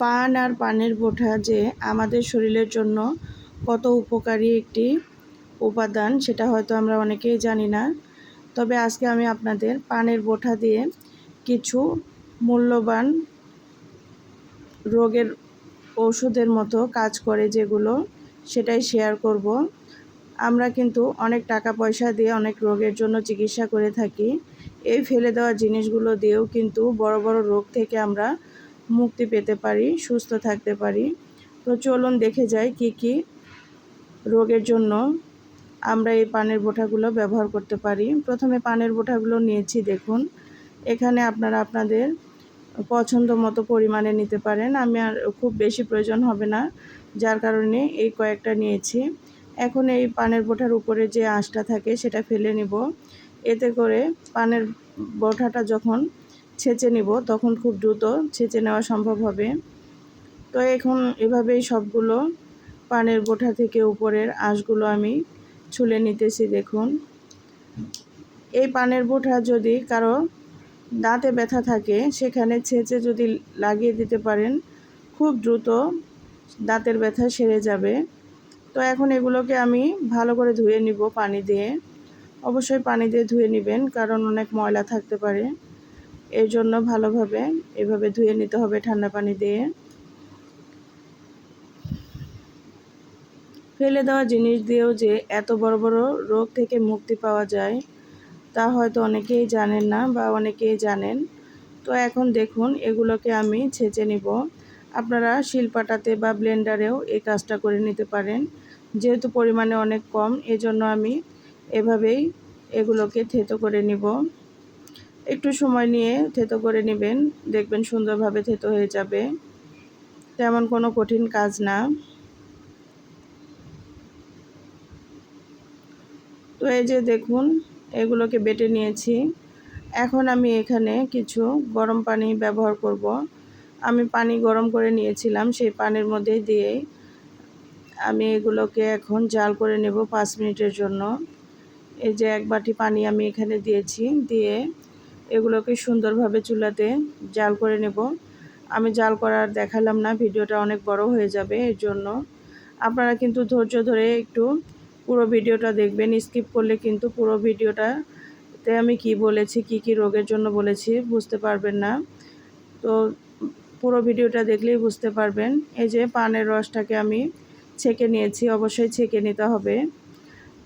পান আর পানের বোঠা যে আমাদের শরীরের জন্য কত উপকারী একটি উপাদান, সেটা হয়তো আমরা অনেকেই জানি না। তবে আজকে আমি আপনাদের পানের বোঠা দিয়ে কিছু মূল্যবান রোগের ওষুধের মতো কাজ করে যেগুলো সেটাই শেয়ার করব। আমরা কিন্তু অনেক টাকা পয়সা দিয়ে অনেক রোগের জন্য চিকিৎসা করে থাকি। এই ফেলে দেওয়া জিনিসগুলো দিয়েও কিন্তু বড় বড় রোগ থেকে আমরা মুক্তি পেতে পারি, সুস্থ থাকতে পারি। তো চলুন দেখে যাই কি কি রোগের জন্য আমরা এই পানের বোঠাগুলো ব্যবহার করতে পারি। প্রথমে পানের বোঠাগুলো নিয়েছি, দেখুন। এখানে আপনারা আপনাদের পছন্দ মতো পরিমাণে নিতে পারেন। আমি আর খুব বেশি প্রয়োজন হবে না, যার কারণে এই কয়েকটা নিয়েছি। এখন এই পানের বোঠার উপরে যে আঁশটা থাকে, সেটা ফেলে নিব। এতে করে পানের বোঠাটা যখন ছেঁচে নিব, তখন খুব দ্রুত ছেঁচে নেওয়া সম্ভব হবে। তো এখন এভাবেই সবগুলো পানের বোঠা থেকে উপরের আঁশগুলো আমি ছুলে নিতেছি, দেখুন। এই পানের বোঠা যদি কারও দাঁতে ব্যথা থাকে, সেখানে ছেঁচে যদি লাগিয়ে দিতে পারেন, খুব দ্রুত দাঁতের ব্যথা সেরে যাবে। তো এখন এগুলোকে আমি ভালো করে ধুয়ে নিব পানি দিয়ে। অবশ্যই পানি দিয়ে ধুয়ে নেবেন, কারণ অনেক ময়লা থাকতে পারে। এর জন্য ভালোভাবে এভাবে ধুয়ে নিতে হবে ঠান্ডা পানি দিয়ে। ফেলে দেওয়া জিনিস দিয়েও যে এত বড় বড় রোগ থেকে মুক্তি পাওয়া যায়, তা হয়তো অনেকেই জানেন না বা অনেকেই জানেন। তো এখন দেখুন, এগুলোকে আমি ছেঁচে নিব। আপনারা শিলপাটাতে বা ব্লেন্ডারেও এই কাজটা করে নিতে পারেন। যেহেতু পরিমাণে অনেক কম, এজন্য আমি এভাবেই এগুলোকে থেতো করে নিব। একটু সময় নিয়ে থেতো করে নেবেন, দেখবেন সুন্দরভাবে থেতো হয়ে যাবে। তেমন কোনো কঠিন কাজ না। তো এই যে দেখুন, এগুলোকে বেটে নিয়েছি। এখন আমি এখানে কিছু গরম পানি ব্যবহার করব। আমি পানি গরম করে নিয়েছিলাম, সেই পানির মধ্যে দিয়ে আমি এগুলোকে এখন জাল করে নেব পাঁচ মিনিটের জন্য। এই যে এক বাটি পানি আমি এখানে দিয়েছি, দিয়ে এগুলোকে সুন্দরভাবে চুলাতে জাল করে নেব। আমি জাল করার দেখালাম না, ভিডিওটা অনেক বড় হয়ে যাবে এর জন্য। আপনারা কিন্তু ধৈর্য ধরে একটু পুরো ভিডিওটা দেখবেন, স্কিপ করলে কিন্তু পুরো ভিডিওটাতে আমি কি বলেছি, কি কি রোগের জন্য বলেছি বুঝতে পারবেন না। তো পুরো ভিডিওটা দেখলেই বুঝতে পারবেন। এই যে পানের রসটাকে আমি ছেঁকে নিয়েছি, অবশ্যই ছেঁকে নিতে হবে।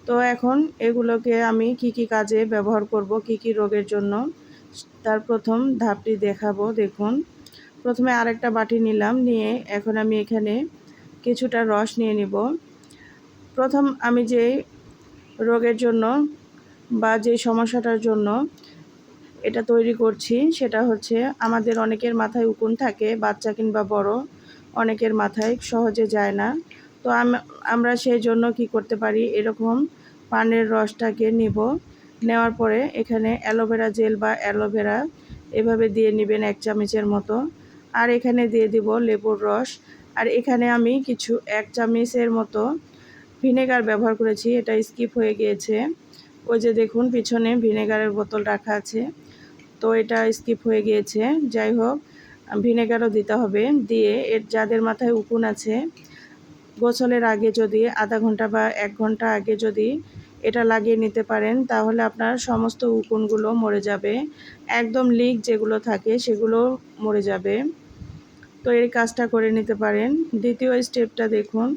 তো এখন এগুলোকে আমি কি কি কাজে ব্যবহার করব, কি কি রোগের জন্য তার প্রথম ধাপটি দেখাবো, দেখুন। প্রথমে আরেকটা বাটি নিলাম, নিয়ে এখন আমি এখানে কিছুটা রস নিয়ে নিব। প্রথম আমি যে রোগের জন্য বা যে সমস্যাটার জন্য এটা তৈরি করছি, সেটা হচ্ছে আমাদের অনেকের মাথায় উকুন থাকে, বাচ্চা কিংবা বড়, অনেকের মাথায় সহজে যায় না। তো আমরা সেই জন্য কি করতে পারি, এরকম পানের রসটাকে নিব। নেওয়ার পরে এখানে অ্যালোভেরা জেল বা অ্যালোভেরা এভাবে দিয়ে নেবেন এক চামচের মতো। আর এখানে দিয়ে দিব লেবুর রস। আর এখানে আমি কিছু এক চামচের মতো ভিনেগার ব্যবহার করেছি, এটা স্কিপ হয়ে গিয়েছে। ওই যে দেখুন, পিছনে ভিনেগারের বোতল রাখা আছে। তো এটা স্কিপ হয়ে গিয়েছে। যাই হোক, ভিনেগারও দিতে হবে। দিয়ে এর যাদের মাথায় উকুন আছে, গোসলের আগে যদি আধা ঘণ্টা বা এক ঘণ্টা আগে যদি এটা লাগিয়ে নিতে পারেন, তাহলে আপনার সমস্ত উকুনগুলো মরে যাবে। একদম লিক যেগুলো থাকে সেগুলো মরে যাবে। তো এই কাজটা করে নিতে পারেন। দ্বিতীয় স্টেপটা দেখুন।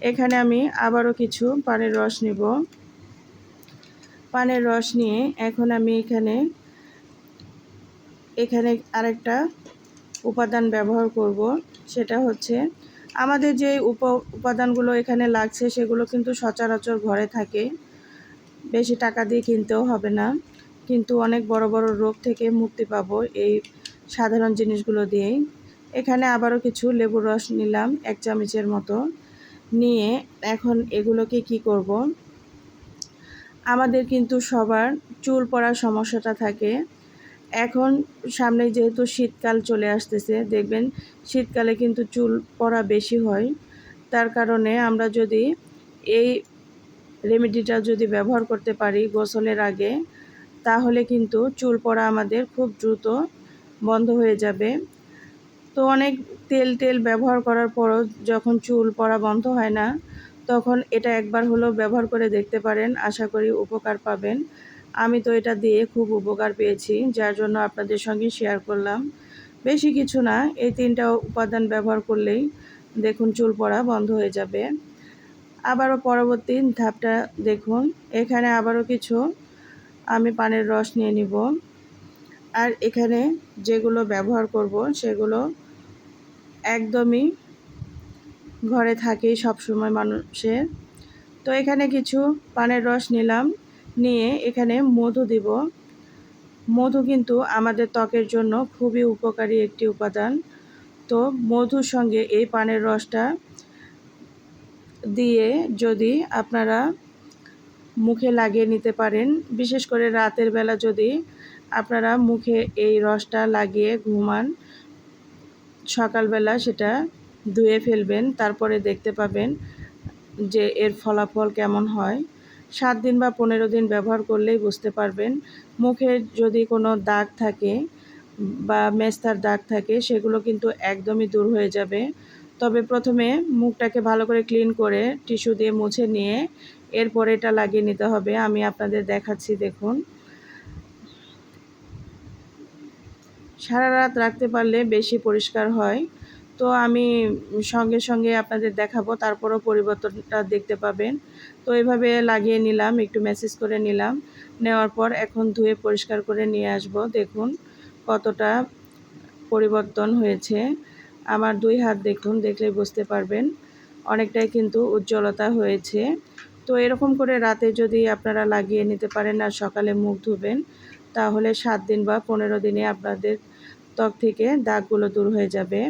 এখানে আমি আবারও কিছু পানের রস নিব। পানের রস নিয়ে এখন আমি এখানে এখানে আরেকটা উপাদান ব্যবহার করব। সেটা হচ্ছে আমাদের যে উপ, উপাদানগুলো এখানে লাগছে সেগুলো কিন্তু সচরাচর ঘরে থাকে। বেশি টাকা দিয়ে কিনতেও হবে না। কিন্তু অনেক বড় বড় রোগ থেকে মুক্তি পাবো এই সাধারণ জিনিসগুলো দিয়েই। এখানে আবারও কিছু লেবুর রস নিলাম, এক চামচের মতো। নিয়ে এখন এগুলোকে কি করব? আমাদের কিন্তু সবার চুল পড়ার সমস্যাটা থাকে। এখন সামনে যেহেতু শীতকাল চলে আসতেছে, দেখবেন শীতকালে কিন্তু চুল পড়া বেশি হয়। তার কারণে আমরা যদি এই রেমেডিটা যদি ব্যবহার করতে পারি গোসলের আগে, তাহলে কিন্তু চুল পড়া আমাদের খুব দ্রুত বন্ধ হয়ে যাবে। তো অনেক তেল টেল ব্যবহার করার পরও যখন চুল পড়া বন্ধ হয় না, তখন এটা একবার হলেও ব্যবহার করে দেখতে পারেন, আশা করি উপকার পাবেন। আমি তো এটা দিয়ে খুব উপকার পেয়েছি, যার জন্য আপনাদের সঙ্গে শেয়ার করলাম। বেশি কিছু না, এই তিনটা উপাদান ব্যবহার করলেই দেখুন চুল পড়া বন্ধ হয়ে যাবে। আবারও পরবর্তী ধাপটা দেখুন। এখানে আবারও কিছু আমি পানের রস নিয়ে নিব। আর এখানে যেগুলো ব্যবহার করব সেগুলো একদমই ঘরে থাকেই সবসময় মানুষের। তো এখানে কিছু পানের রস নিলাম, নিয়ে এখানে মধু দিব। মধু কিন্তু আমাদের ত্বকের জন্য খুবই উপকারী একটি উপাদান। তো মধুর সঙ্গে এই পানের রসটা দিয়ে যদি আপনারা মুখে লাগিয়ে নিতে পারেন, বিশেষ করে রাতের বেলা যদি আপনারা মুখে এই রসটা লাগিয়ে ঘুমান, সকালবেলা সেটা ধুয়ে ফেলবেন, তারপরে দেখতে পাবেন যে এর ফলাফল কেমন হয়। সাত দিন বা পনেরো দিন ব্যবহার করলেই বুঝতে পারবেন, মুখে যদি কোনো দাগ থাকে বা মেস্তার দাগ থাকে, সেগুলো কিন্তু একদমই দূর হয়ে যাবে। তবে প্রথমে মুখটাকে ভালো করে ক্লিন করে টিস্যু দিয়ে মুছে নিয়ে এরপরে এটা লাগিয়ে নিতে হবে। আমি আপনাদের দেখাচ্ছি, দেখুন। সারা রাত রাখতে পারলে বেশি পরিষ্কার হয়। তো আমি সঙ্গে সঙ্গে আপনাদের দেখাবো, তারপরও পরিবর্তনটা দেখতে পাবেন। তো এইভাবে লাগিয়ে নিলাম, একটু মেসেজ করে নিলাম। নেওয়ার পর এখন ধুয়ে পরিষ্কার করে নিয়ে আসব। দেখুন কতটা পরিবর্তন হয়েছে। আমার দুই হাত দেখুন দেখলে বুঝতে পারবেন। অনেকটাই কিন্তু উজ্জ্বলতা হয়েছে। তো এরকম করে রাতে যদি আপনারা লাগিয়ে নিতে পারেন আর সকালে মুখ ধুবেন, তাহলে সাত দিন বা পনেরো দিনে আপনাদের ত্বক থেকে দাগগুলো দূর হয়ে যাবে।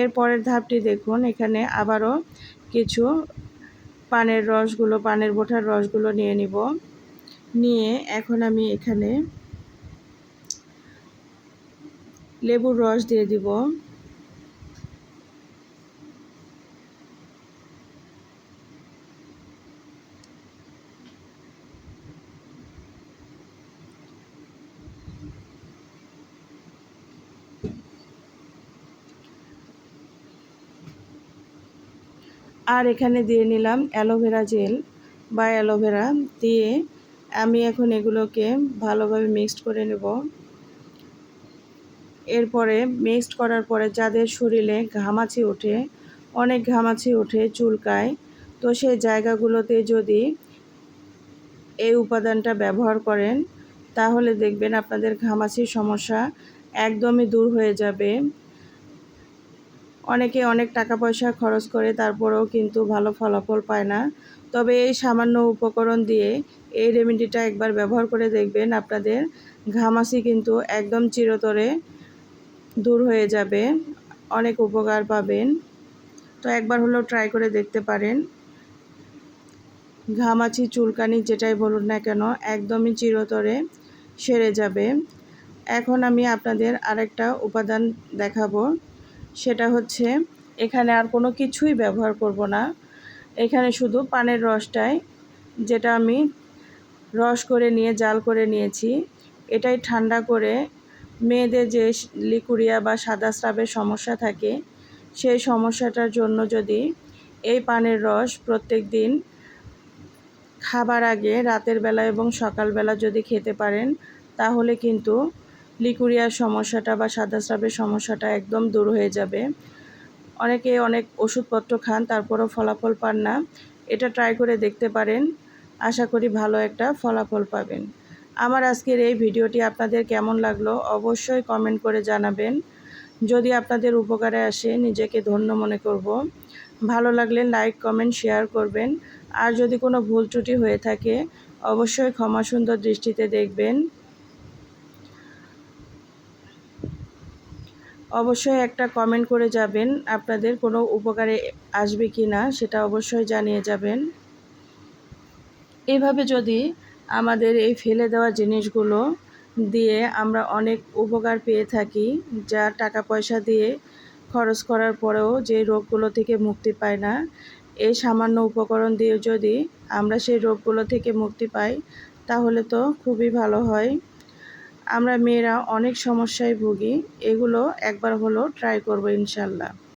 এর পরের ধাপটি দেখুন, এখানে আবারও কিছু পানের রসগুলো, পানের বোঠার রসগুলো নিয়ে নিব। নিয়ে এখন আমি এখানে লেবুর রস দিয়ে দিব। আর এখানে দিয়ে নিলাম অ্যালোভেরা জেল বা অ্যালোভেরা দিয়ে আমি এখন এগুলোকে ভালোভাবে মিক্সড করে নেব। এরপরে মিক্সড করার পরে যাদের শরীরে ঘামাচি ওঠে, অনেক ঘামাচি ওঠে চুলকায়, তো সেই জায়গাগুলোতে যদি এই উপাদানটা ব্যবহার করেন, তাহলে দেখবেন আপনাদের ঘামাচির সমস্যা একদমই দূর হয়ে যাবে। অনেকে অনেক টাকা পয়সা খরচ করে তারপরেও কিন্তু ভালো ফলাফল পায় না। তবে এই সামান্য উপকরণ দিয়ে এই রেমেডিটা একবার ব্যবহার করে দেখবেন, আপনাদের ঘামাসি কিন্তু একদম চিরতরে দূর হয়ে যাবে। অনেক উপকার পাবেন। তো একবার হলেও ট্রাই করে দেখতে পারেন। ঘামাচি চুলকানি যেটাই বলুন না কেন, একদমই চিরতরে সেরে যাবে। এখন আমি আপনাদের আরেকটা উপাদান দেখাবো। সেটা হচ্ছে এখানে আর কোনো কিছুই ব্যবহার করব না। এখানে শুধু পানের রসটাই, যেটা আমি রস করে নিয়ে, জাল করে নিয়েছি। এটাই ঠান্ডা করে মেয়েদের যে লিকুরিয়া বা সাদা স্রাবের সমস্যা থাকে, সেই সমস্যাটার জন্য যদি এই পানের রস প্রত্যেক দিন খাবার আগে রাতের বেলা এবং সকালবেলা যদি খেতে পারেন, তাহলে কিন্তু লিকুরিয়ার সমস্যাটা বা সাদা স্রাবের সমস্যাটা একদম দূর হয়ে যাবে। অনেকে অনেক ওষুধপত্র খান, তারপরও ফলাফল পান না। এটা ট্রাই করে দেখতে পারেন। আশা করি ভালো একটা ফলাফল পাবেন। আমার আজকের এই ভিডিওটি আপনাদের কেমন লাগল অবশ্যই কমেন্ট করে জানাবেন। যদি আপনাদের উপকারে আসে, নিজেকে ধন্য মনে করব। ভালো লাগলে লাইক কমেন্ট শেয়ার করবেন। আর যদি কোনো ভুল ত্রুটি হয়ে থাকে, অবশ্যই ক্ষমা সুন্দর দৃষ্টিতে দেখবেন। অবশ্যই একটা কমেন্ট করে যাবেন, আপনাদের কোনো উপকারে আসবে কি না সেটা অবশ্যই জানিয়ে যাবেন। এভাবে যদি আমাদের এই ফেলে দেওয়া জিনিসগুলো দিয়ে আমরা অনেক উপকার পেয়ে থাকি, যা টাকা পয়সা দিয়ে খরচ করার পরেও যে রোগগুলো থেকে মুক্তি পায় না, এই সামান্য উপকরণ দিয়ে যদি আমরা সেই রোগগুলো থেকে মুক্তি পাই, তাহলে তো খুবই ভালো হয়। আমরা মেয়েরা অনেক সমস্যায় ভুগি এগুলো একবার হলেও ট্রাই করব ইনশাল্লাহ।